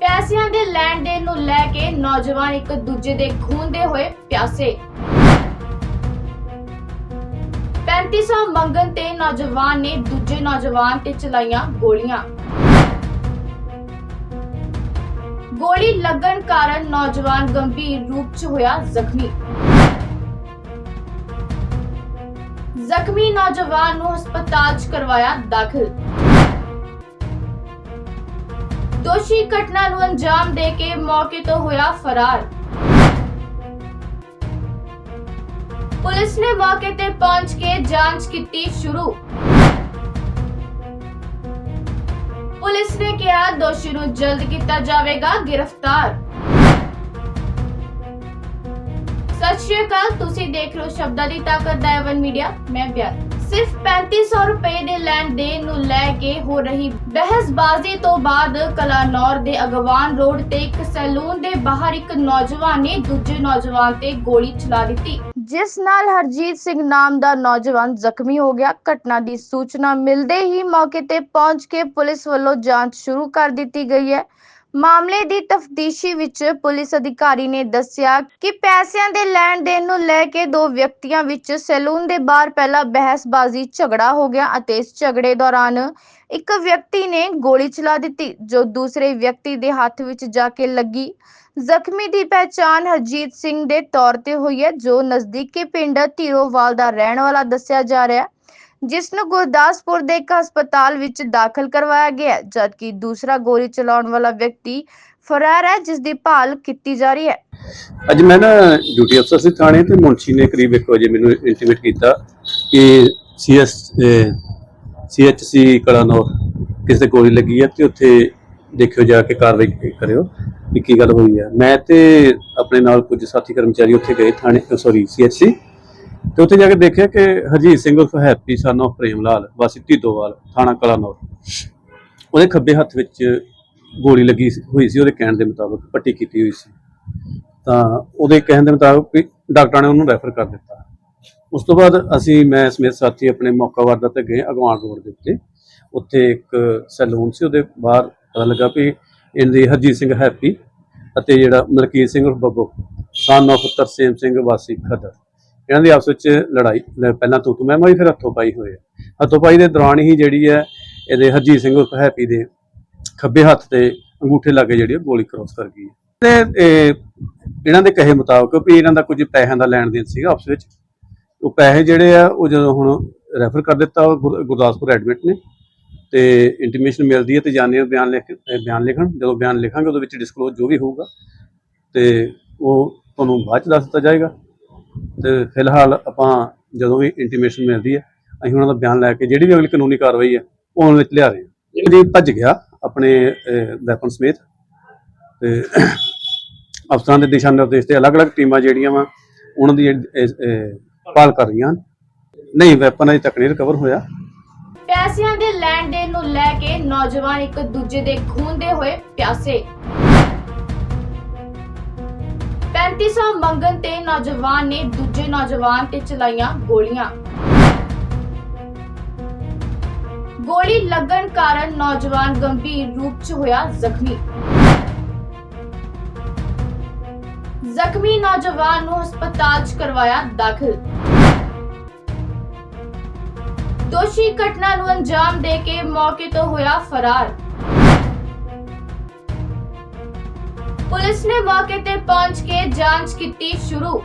ਪੈਸਿਆਂ ਦੇ ਲੈਣ ਦੇਣ ਨੂੰ ਲੈ ਕੇ ਨੌਜਵਾਨ ਇੱਕ ਦੂਜੇ ਦੇ ਖੂਨ ਦੇ ਹੋਏ ਪਿਆਸੇ। 3500 ਮੰਗਣ ਤੇ ਨੌਜਵਾਨ ਨੇ ਦੂਜੇ ਨੌਜਵਾਨ ਤੇ ਚਲਾਈਆਂ ਗੋਲੀਆਂ। ਗੋਲੀ ਲੱਗਣ ਕਾਰਨ ਨੌਜਵਾਨ ਗੰਭੀਰ ਰੂਪ 'ਚ ਹੋਇਆ ਜ਼ਖਮੀ। ਜ਼ਖਮੀ ਨੌਜਵਾਨ ਨੂੰ ਹਸਪਤਾਲ 'ਚ ਕਰਵਾਇਆ ਦਾਖਲ। ਦੋਸ਼ੀ ਘਟਨਾ ਨੂੰ ਅੰਜਾਮ ਦੇ ਕੇ ਮੌਕੇ ਤੋਂ ਹੋਇਆ ਫਰਾਰ। ਪੁਲਿਸ ਨੇ ਮੌਕੇ ਤੇ ਪਹੁੰਚ ਕੇ ਜਾਂਚ ਕੀਤੀ ਸ਼ੁਰੂ। ਪੁਲਿਸ ਨੇ ਕਿਹਾ, ਦੋਸ਼ੀ ਨੂੰ ਜਲਦ ਕੀਤਾ ਜਾਵੇਗਾ ਗ੍ਰਿਫਤਾਰ। ਸਤਿ ਸ਼੍ਰੀ ਅਕਾਲ, ਤੁਸੀਂ ਦੇਖ ਰਹੇ ਹੋ ਸ਼ਬਦਾਂ ਦੀ ਤਾਕਤ ਦਾ ਐਵਨ ਮੀਡੀਆ। ਮੈਂ ਬਿਆਨ। ਸਿਰਫ 3500 ਰੁਪਏ ਦੇ ਲੈਣ ਦੇਣ ਨੂੰ ਲੈ ਕੇ ਹੋ ਰਹੀ ਬਹਿਸਬਾਜ਼ੀ ਤੋਂ ਬਾਅਦ ਕਲਾਨੌਰ ਦੇ ਅਗਵਾਨ ਰੋਡ ਤੇ ਇੱਕ ਸੈਲੂਨ ਦੇ ਬਾਹਰ ਇੱਕ ਨੌਜਵਾਨ ਨੇ ਦੂਜੇ ਨੌਜਵਾਨ ਤੇ ਗੋਲੀ ਚਲਾ ਦਿੱਤੀ। ਜਿਸ ਨਾਲ ਹਰਜੀਤ ਸਿੰਘ ਨਾਮ ਦਾ ਨੌਜਵਾਨ ਜ਼ਖਮੀ ਹੋ ਗਿਆ। ਘਟਨਾ ਦੀ ਸੂਚਨਾ ਮਿਲਦੇ ਹੀ ਮੌਕੇ ਤੇ ਪਹੁੰਚ ਕੇ ਪੁਲਿਸ ਵੱਲੋਂ ਜਾਂਚ ਸ਼ੁਰੂ ਕਰ ਦਿੱਤੀ ਗਈ ਹੈ। ਮਾਮਲੇ ਦੀ ਤਫਤੀਸ਼ੀ ਵਿੱਚ ਪੁਲਿਸ ਅਧਿਕਾਰੀ ਨੇ ਦੱਸਿਆ ਕਿ ਪੈਸਿਆਂ ਦੇ ਲੈਣ ਦੇਣ ਨੂੰ ਲੈ ਕੇ ਦੋ ਵਿਅਕਤੀਆਂ ਵਿੱਚ ਸੈਲੂਨ ਦੇ ਬਾਹਰ ਪਹਿਲਾਂ ਬਹਿਸਬਾਜ਼ੀ ਝਗੜਾ ਹੋ ਗਿਆ ਅਤੇ ਇਸ ਝਗੜੇ ਦੌਰਾਨ ਇੱਕ ਵਿਅਕਤੀ ਨੇ ਗੋਲੀ ਚਲਾ ਦਿੱਤੀ, ਜੋ ਦੂਸਰੇ ਵਿਅਕਤੀ ਦੇ ਹੱਥ ਵਿੱਚ ਜਾ ਕੇ ਲੱਗੀ। ਜ਼ਖਮੀ ਦੀ ਪਹਿਚਾਣ ਹਰਜੀਤ ਸਿੰਘ ਦੇ ਤੌਰ ਤੇ ਹੋਈ ਹੈ, ਜੋ ਨਜ਼ਦੀਕੀ ਪਿੰਡ ਧੀਰੋਵਾਲ ਦਾ ਰਹਿਣ ਵਾਲਾ ਦੱਸਿਆ ਜਾ ਰਿਹਾ ਹੈ, ਜਿਸ ਨੂੰ ਗੁਰਦਾਸਪੁਰ ਦੇ ਇੱਕ ਹਸਪਤਾਲ ਵਿੱਚ ਦਾਖਲ ਕਰਵਾਇਆ ਗਿਆ ਜਦਕਿ ਦੂਸਰਾ ਗੋਲੀ ਚਲਾਉਣ ਵਾਲਾ ਵਿਅਕਤੀ ਫਰਾਰ ਹੈ, ਜਿਸ ਦੀ ਭਾਲ ਕੀਤੀ ਜਾ ਰਹੀ ਹੈ। ਅੱਜ ਮੈਂ ਨਾ ਡਿਊਟੀ ਅਫਸਰ ਸੀ ਥਾਣੇ, ਤੇ ਮੁੰਸ਼ੀ ਨੇ ਕਰੀਬ 1 ਵਜੇ ਮੈਨੂੰ ਇੰਟੀਮੇਟ ਕੀਤਾ ਕਿ ਸੀਐਸ ਸੀਐਚਸੀ ਕਲਾਨੌਰ ਕਿਸੇ ਗੋਲੀ ਲੱਗੀ ਹੈ ਤੇ ਉੱਥੇ ਦੇਖਿਓ ਜਾ ਕੇ ਕਾਰਵਾਈ ਕਰਿਓ ਵੀ ਕੀ ਗੱਲ ਹੋਈ ਹੈ। ਮੈਂ ਤੇ ਆਪਣੇ ਨਾਲ ਕੁਝ ਸਾਥੀ ਕਰਮਚਾਰੀ ਉੱਥੇ ਗਏ ਥਾਣੇ ਸੌਰੀ ਸੀਐਚਸੀ ਤੇ ਉੱਥੇ ਜਾ ਕੇ ਦੇਖਿਆ ਕਿ ਹਰਜੀਤ ਸਿੰਘ ਉਰਫ ਹੈਪੀ ਸਨ of ਪ੍ਰੇਮ ਲਾਲ ਵਾਸੀ ਢੀਦੋਵਾਲ ਥਾਣਾ ਕਲਾਨੌਰ ਉਹਦੇ ਖੱਬੇ ਹੱਥ ਵਿੱਚ ਗੋਲੀ ਲੱਗੀ ਹੋਈ ਸੀ, ਉਹਦੇ ਕਹਿਣ ਦੇ ਮੁਤਾਬਕ ਪੱਟੀ ਕੀਤੀ ਹੋਈ ਸੀ। ਤਾਂ ਉਹਦੇ ਕਹਿਣ ਦੇ ਮੁਤਾਬਕ ਵੀ ਡਾਕਟਰਾਂ ਨੇ ਉਹਨੂੰ ਰੈਫਰ ਕਰ ਦਿੱਤਾ। ਉਸ ਤੋਂ ਬਾਅਦ ਅਸੀਂ, ਮੈਂ ਸਮੇਤ ਸਾਥੀ ਆਪਣੇ ਮੌਕਾ ਵਾਰਦਾ ਤੇ ਗਏ ਅਗਵਾਨ ਰੋਡ ਦੇ ਉੱਤੇ। ਉੱਥੇ ਇੱਕ ਸੈਲੂਨ ਸੀ, ਉਹਦੇ ਬਾਹਰ ਪਤਾ ਲੱਗਾ ਵੀ ਇਹਦੀ ਹਰਜੀਤ ਸਿੰਘ ਹੈਪੀ ਅਤੇ ਜਿਹੜਾ ਮਲਕੀਤ ਸਿੰਘ ਉਰਫ ਬੱਬੂ ਸਨ of ਤਰਸੇਮ ਸਿੰਘ ਵਾਸੀ ਖਦਰ। ਇਹਨਾਂ ਦੀ ਆਪਸ ਵਿੱਚ ਲੜਾਈ ਪਹਿਲਾਂ ਤੂੰ ਤੂੰ ਮੈਂ ਮੈਂ ਫਿਰ ਹੱਥੋਂ ਪਾਈ ਹੋਏ ਆ। ਹੱਥੋਂ ਪਾਈ ਦੇ ਦੌਰਾਨ ਹੀ ਜਿਹੜੀ ਹੈ ਇਹਦੇ ਹਰਜੀਤ ਸਿੰਘ ਉਰਫ ਹੈਪੀ ਦੇ ਖੱਬੇ ਹੱਥ ਤੇ ਅੰਗੂਠੇ ਲਾਗੇ ਜਿਹੜੀ ਉਹ ਗੋਲੀ ਕ੍ਰੋਸ ਕਰ ਗਈ ਤੇ ਇਹਨਾਂ ਦੇ ਕਹੇ ਮੁਤਾਬਕ ਵੀ ਇਹਨਾਂ ਦਾ ਕੁਝ ਪੈਸਿਆਂ ਦਾ ਲੈਣ ਦੇਣ ਸੀਗਾ ਆਪਸ ਵਿੱਚ। ਉਹ ਪੈਸੇ ਜਿਹੜੇ ਆ, ਉਹ ਜਦੋਂ ਹੁਣ ਰੈਫਰ ਕਰ ਦਿੱਤਾ ਗੁਰ- ਗੁਰਦਾਸਪੁਰ ਐਡਮਿਟ ਨੇ, ਤੇ ਇੰਟੀਮੇਸ਼ਨ ਮਿਲਦੀ ਹੈ ਤੇ ਜਾਣੇ ਬਿਆਨ ਲਿਖ ਬਿਆਨ ਲਿਖਣ, ਜਦੋਂ ਬਿਆਨ ਲਿਖਾਂਗੇ, ਉਹਦੇ ਵਿੱਚ ਡਿਸਕਲੋਜ਼ ਜੋ ਵੀ ਹੋਊਗਾ, ਤੇ ਉਹ ਤੁਹਾਨੂੰ ਬਾਅਦ ਚ ਦੱਸ ਦਿੱਤਾ ਜਾਏਗਾ। ਤੇ ਫਿਲਹਾਲ ਆਪਾਂ ਜਦੋਂ ਵੀ ਇੰਟੀਮੇਸ਼ਨ ਮਿਲਦੀ ਹੈ, ਅਸੀਂ ਉਹਨਾਂ ਦਾ ਬਿਆਨ ਲੈ ਕੇ ਜਿਹੜੀ ਵੀ ਅਗਲੀ ਕਾਨੂੰਨੀ ਕਾਰਵਾਈ ਹੈ, ਉਹ ਉਹਨਾਂ ਵਿੱਚ ਲਿਆ ਰਹੇ ਹਾਂ। ਇਹ ਜੀ ਭੱਜ ਗਿਆ ਆਪਣੇ ਵੈਪਨ ਸਮੇਤ, ਤੇ ਅਫਸਰਾਂ ਦੇ ਦਿਸ਼ਾ ਨਿਰਦੇਸ਼ ਤੇ ਅਲੱਗ-ਅਲੱਗ ਟੀਮਾਂ ਜਿਹੜੀਆਂ ਵਾ, ਉਹਨਾਂ ਦੀ ਇਹ- ਭਾਲ ਕਰ ਰਹੀਆਂ ਹਨ। ਨਹੀਂ ਵੈਪਨ ਅਜੇ ਤੱਕ ਨਹੀਂ ਰਿਕਵਰ ਹੋਇਆ। ਪੈਸਿਆਂ ਦੇ ਲੈਣ ਦੇਣ ਨੂੰ ਲੈ ਕੇ ਨੌਜਵਾਨ ਇੱਕ ਦੂਜੇ ਦੇ ਖੂਨ ਦੇ ਹੋਏ ਪਿਆਸੇ। 3500 ਮੰਗਣ ਤੇ ਨੌਜਵਾਨ ਨੇ ਦੂਜੇ ਨੌਜਵਾਨ ਤੇ ਚਲਾਈਆਂ ਗੋਲੀਆਂ। ਗੋਲੀ ਲੱਗਣ ਕਾਰਨ ਨੌਜਵਾਨ ਗੰਭੀਰ ਰੂਪ 'ਚ ਹੋਇਆ ਜ਼ਖਮੀ। ਜ਼ਖਮੀ ਨੌਜਵਾਨ ਨੂੰ ਹਸਪਤਾਲ 'ਚ ਕਰਵਾਇਆ ਦਾਖਲ ਦੋਸ਼ੀ ਘਟਨਾ ਨੂੰ ਅੰਜਾਮ ਦੇ ਕੇ ਮੌਕੇ ਤੋਂ ਹੋਇਆ ਫਰਾਰ ਪੁਲਿਸ ਨੇ ਮੌਕੇ ਤੇ ਪਹੁੰਚ ਕੇ ਜਾਂਚ ਕੀਤੀ ਸ਼ੁਰੂ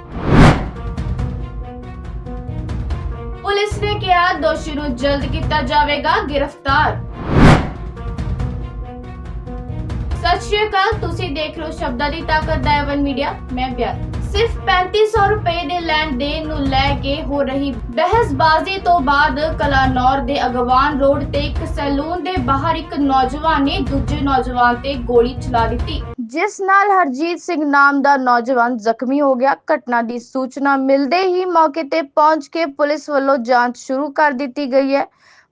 ਪੁਲਿਸ ਨੇ ਕਿਹਾ ਦੋਸ਼ੀ ਨੂੰ ਜਲਦ ਕੀਤਾ ਜਾਵੇਗਾ ਗ੍ਰਿਫਤਾਰ ਸਤਿ ਸ਼੍ਰੀ ਅਕਾਲ, ਤੁਸੀਂ ਦੇਖ ਰਹੇ ਹੋ ਸ਼ਬਦਾਂ ਦੀ ਤਾਕਤ ਦਾ ਐਵਨ ਮੀਡੀਆ ਮੈਂ ਬਿਆਨ ਸਿਰਫ 3500 ਰੁਪਏ ਦੇ ਲੈਣ ਦੇਣ ਨੂੰ ਲੈ ਕੇ ਹੋ ਰਹੀ ਬਹਿਸਬਾਜ਼ੀ ਤੋਂ ਬਾਅਦ ਕਲਾਨੌਰ ਦੇ ਅਗਵਾਨ ਰੋਡ ਤੇ ਇੱਕ ਸੈਲੂਨ ਦੇ ਬਾਹਰ ਇੱਕ ਨੌਜਵਾਨ ਨੇ ਦੂਜੇ ਨੌਜਵਾਨ ਤੇ ਗੋਲੀ ਚਲਾ ਦਿੱਤੀ। ਜਿਸ ਨਾਲ ਹਰਜੀਤ ਸਿੰਘ ਨਾਮ ਦਾ ਨੌਜਵਾਨ ਜ਼ਖਮੀ ਹੋ ਗਿਆ। ਘਟਨਾ ਦੀ ਸੂਚਨਾ ਮਿਲਦੇ ਹੀ ਮੌਕੇ ਤੇ ਪਹੁੰਚ ਕੇ ਪੁਲਿਸ ਵੱਲੋਂ ਜਾਂਚ ਸ਼ੁਰੂ ਕਰ ਦਿੱਤੀ ਗਈ ਹੈ।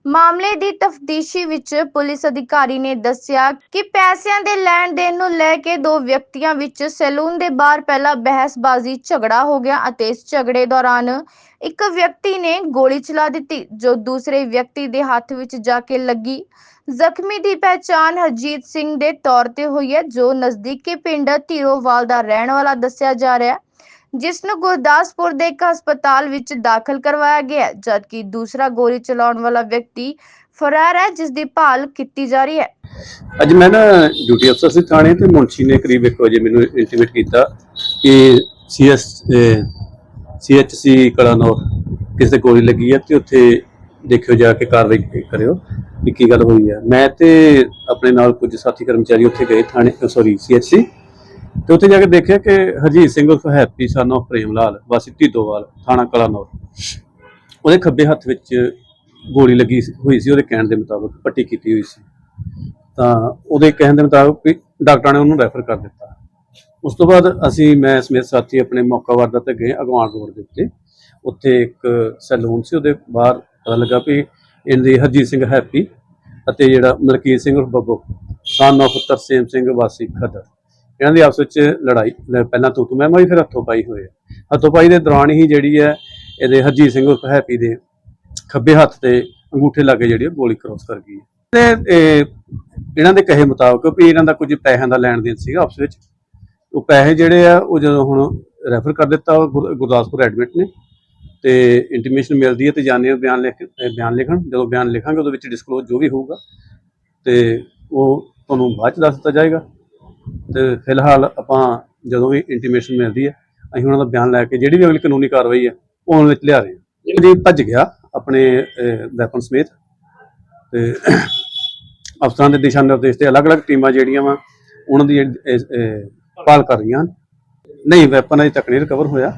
ਮਾਮਲੇ ਦੀ ਤਫਤੀਸ਼ੀ ਵਿੱਚ ਪੁਲਿਸ ਅਧਿਕਾਰੀ ਨੇ ਦੱਸਿਆ ਕਿ ਪੈਸਿਆਂ ਦੇ ਲੈਣ ਦੇਣ ਨੂੰ ਲੈ ਕੇ ਦੋ ਵਿਅਕਤੀਆਂ ਵਿੱਚ ਸੈਲੂਨ ਦੇ ਬਾਹਰ ਪਹਿਲਾਂ ਬਹਿਸਬਾਜ਼ੀ, ਝਗੜਾ ਹੋ ਗਿਆ ਅਤੇ ਇਸ ਝਗੜੇ ਦੌਰਾਨ ਇੱਕ ਵਿਅਕਤੀ ਨੇ ਗੋਲੀ ਚਲਾ ਦਿੱਤੀ, ਜੋ ਦੂਸਰੇ ਵਿਅਕਤੀ ਦੇ ਹੱਥ ਵਿੱਚ ਜਾ ਕੇ ਲੱਗੀ। ਜ਼ਖਮੀ ਦੀ ਪਹਿਚਾਣ ਹਰਜੀਤ ਸਿੰਘ ਦੇ ਤੌਰ ਤੇ ਹੋਈ ਹੈ, ਜੋ ਨਜ਼ਦੀਕੀ ਪਿੰਡ ਧੀਰੋਵਾਲ ਦਾ ਰਹਿਣ ਵਾਲਾ ਦੱਸਿਆ ਜਾ ਰਿਹਾ ਹੈ। ਜਿਸ ਨੂੰ ਗੁਰਦਾਸਪੁਰ ਦੇ ਇੱਕ ਹਸਪਤਾਲ ਵਿੱਚ ਦਾਖਲ ਕਰਵਾਇਆ ਗਿਆ ਜਦਕਿ ਦੂਸਰਾ ਗੋਲੀ ਚਲਾਉਣ ਵਾਲਾ ਵਿਅਕਤੀ ਫਰਾਰ ਹੈ ਜਿਸ ਦੀ ਭਾਲ ਕੀਤੀ ਜਾ ਰਹੀ ਹੈ। ਅੱਜ ਮੈਂ ਨਾ ਡਿਊਟੀ ਅਫਸਰ ਸੀ ਥਾਣੇ ਤੇ ਮੁਨਸ਼ੀ ਨੇ ਕਰੀਬ 1 ਵਜੇ ਮੈਨੂੰ ਇੰਟੀਮੇਟ ਕੀਤਾ ਕਿ ਸੀਐਸ ਸੀਐਚਸੀ ਕਲਾਨੌਰ ਕਿਸੇ ਗੋਲੀ ਲੱਗੀ ਹੈ ਤੇ ਉੱਥੇ ਦੇਖਿਓ ਜਾ ਕੇ ਕਾਰਵਾਈ ਕਰਿਓ ਵੀ ਕੀ ਗੱਲ ਹੋਈ ਹੈ। ਮੈਂ ਤੇ ਆਪਣੇ ਨਾਲ ਕੁਝ ਸਾਥੀ ਕਰਮਚਾਰੀ ਉੱਥੇ ਗਏ ਥਾਣੇ ਸੌਰੀ ਸੀਐਚਸੀ ਤੇ ਉੱਥੇ ਜਾ ਕੇ ਦੇਖਿਆ ਕਿ ਹਰਜੀਤ ਸਿੰਘ ਉਰਫ ਹੈਪੀ ਸਨ of ਪ੍ਰੇਮ ਲਾਲ ਵਾਸੀ ਢੀਦੋਵਾਲ ਥਾਣਾ ਕਲਾਨੌਰ। ਉਹਦੇ ਖੱਬੇ ਹੱਥ ਵਿੱਚ ਗੋਲੀ ਲੱਗੀ ਹੋਈ ਸੀ, ਉਹਦੇ ਕਹਿਣ ਦੇ ਮੁਤਾਬਕ ਪੱਟੀ ਕੀਤੀ ਹੋਈ ਸੀ। ਤਾਂ ਉਹਦੇ ਕਹਿਣ ਦੇ ਮੁਤਾਬਕ ਵੀ ਡਾਕਟਰਾਂ ਨੇ ਉਹਨੂੰ ਰੈਫਰ ਕਰ ਦਿੱਤਾ। ਉਸ ਤੋਂ ਬਾਅਦ ਅਸੀਂ, ਮੈਂ, ਸਮੇਤ ਸਾਥੀ ਆਪਣੇ ਮੌਕਾ ਵਾਰਦਾਤ ਤੇ ਗਏ ਅਗਵਾਨ ਰੋਡ ਦੇ ਉੱਤੇ। ਉੱਥੇ ਇੱਕ ਸੈਲੂਨ ਸੀ, ਉਹਦੇ ਬਾਹਰ ਪਤਾ ਲੱਗਾ ਵੀ ਇਹਦੇ ਹਰਜੀਤ ਸਿੰਘ ਹੈਪੀ ਅਤੇ ਜਿਹੜਾ ਮਲਕੀਤ ਸਿੰਘ ਉਰਫ ਬੱਬੂ ਸਨ of ਤਰਸੇਮ ਸਿੰਘ, ਵਾਸੀ ਖਦਰ। ਇਹਨਾਂ ਦੀ ਆਪਸ ਵਿੱਚ ਲੜਾਈ ਪਹਿਲਾਂ ਤੂੰ ਤੂੰ, ਮੈਂ ਮੈਂ ਫਿਰ ਹੱਥੋਂ ਪਾਈ ਹੋਏ ਹੱਥੋਂ ਪਾਈ ਦੇ ਦੌਰਾਨ ਹੀ ਜਿਹੜੀ ਹੈ, ਇਹਦੇ ਹਰਜੀਤ ਸਿੰਘ ਉਰਫ ਹੈਪੀ ਦੇ ਖੱਬੇ ਹੱਥ ਤੇ ਅੰਗੂਠੇ ਲਾਗੇ ਜਿਹੜੀ ਉਹ ਗੋਲੀ ਕ੍ਰੋਸ ਕਰ ਗਈ ਤੇ ਇਹਨਾਂ ਦੇ ਕਹੇ ਮੁਤਾਬਕ ਵੀ ਇਹਨਾਂ ਦਾ ਕੁਝ ਪੈਸਿਆਂ ਦਾ ਲੈਣ ਦੇਣ ਸੀਗਾ ਆਪਸ ਵਿੱਚ। ਉਹ ਪੈਸੇ ਜਿਹੜੇ ਆ, ਉਹ ਜਦੋਂ ਹੁਣ ਰੈਫਰ ਕਰ ਦਿੱਤਾ ਗੁਰ- ਗੁਰਦਾਸਪੁਰ ਐਡਮਿਟ ਨੇ। ਤੇ ਇੰਟੀਮੇਸ਼ਨ ਮਿਲਦੀ ਹੈ ਤੇ ਜਾਣੇ ਬਿਆਨ ਲਿਖ ਬਿਆਨ ਲਿਖਣ, ਜਦੋਂ ਬਿਆਨ ਲਿਖਾਂਗੇ ਉਹਦੇ ਵਿੱਚ ਡਿਸਕਲੋਜ਼ ਜੋ ਵੀ ਹੋਊਗਾ। ਤੇ ਉਹ ਤੁਹਾਨੂੰ ਬਾਅਦ ਚ ਦੱਸ ਦਿੱਤਾ ਜਾਏਗਾ। ਤੇ ਫਿਲਹਾਲ ਆਪਾਂ ਜਦੋਂ ਵੀ ਇੰਟੀਮੇਸ਼ਨ ਮਿਲਦੀ ਹੈ, ਅਸੀਂ ਉਹਨਾਂ ਦਾ ਬਿਆਨ ਲੈ ਕੇ ਜਿਹੜੀ ਵੀ ਅਗਲੀ ਕਾਨੂੰਨੀ ਕਾਰਵਾਈ ਹੈ, ਉਹ ਉਹਨਾਂ ਵਿੱਚ ਲਿਆ ਰਹੇ ਹਾਂ। ਜੀ ਭੱਜ ਗਿਆ ਆਪਣੇ ਵੈਪਨ ਸਮੇਤ। ਤੇ ਅਫਸਰਾਂ ਦੇ ਦਿਸ਼ਾ ਨਿਰਦੇਸ਼ ਤੇ ਅਲੱਗ-ਅਲੱਗ ਟੀਮਾਂ ਜਿਹੜੀਆਂ ਵਾ, ਉਹਨਾਂ ਦੀ ਭਾਲ ਕਰ ਰਹੀਆਂ ਹਨ। ਨਹੀਂ ਵੈਪਨ ਅਜੇ ਤੱਕ ਨਹੀਂ ਰਿਕਵਰ ਹੋਇਆ।